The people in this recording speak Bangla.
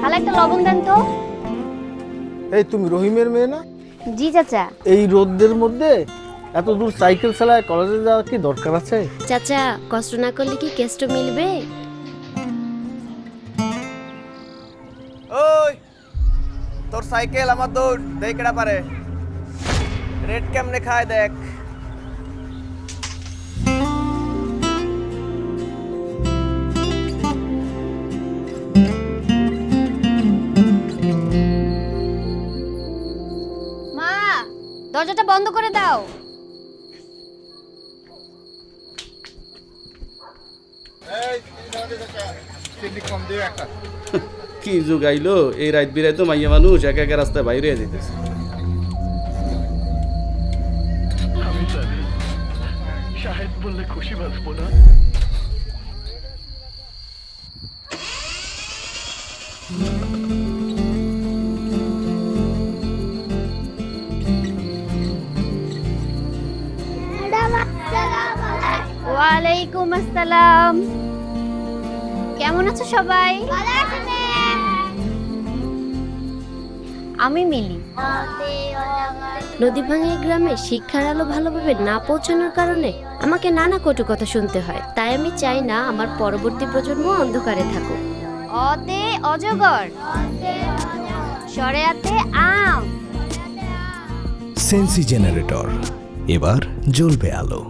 খালা একটা লবণ দেন তো। এই তুমি রহিমের মেয়ে না? জি চাচা। এই রোদের মধ্যে এত দূর সাইকেল চালায় কলেজে যাওয়ার কি দরকার আছে? চাচা কষ্ট না করলে কি কেষ্ট মিলবে? ওই তোর সাইকেল আমার দৌড় দেখ কেডা পারে। রেড কেমনে খায় দেখ। মা দরজাটা বন্ধ করে দাও। কি যুগ আইলো? এই রাত বিরাই তো মাইয়া মানুষ এক একা রাস্তায় বাইরে যেতেছে আমি জানি। শাহেদ বললে খুশি বাঁচবো না। ওয়ালাইকুম আসসালাম। কেমন আছো সবাই? আমি মিলি। নদী ভাঙে গ্রামে শিক্ষার আলো ভালোভাবে না পৌঁছানোর কারণে আমাকে নানা কটু কথা শুনতে হয়। তাই আমি চাই না আমার পরবর্তী প্রজন্ম অন্ধকারে থাকুক। অতে অজগর। সরেয়াতে আম। সেন্সি জেনারেটর এবার জ্বলবে আলো।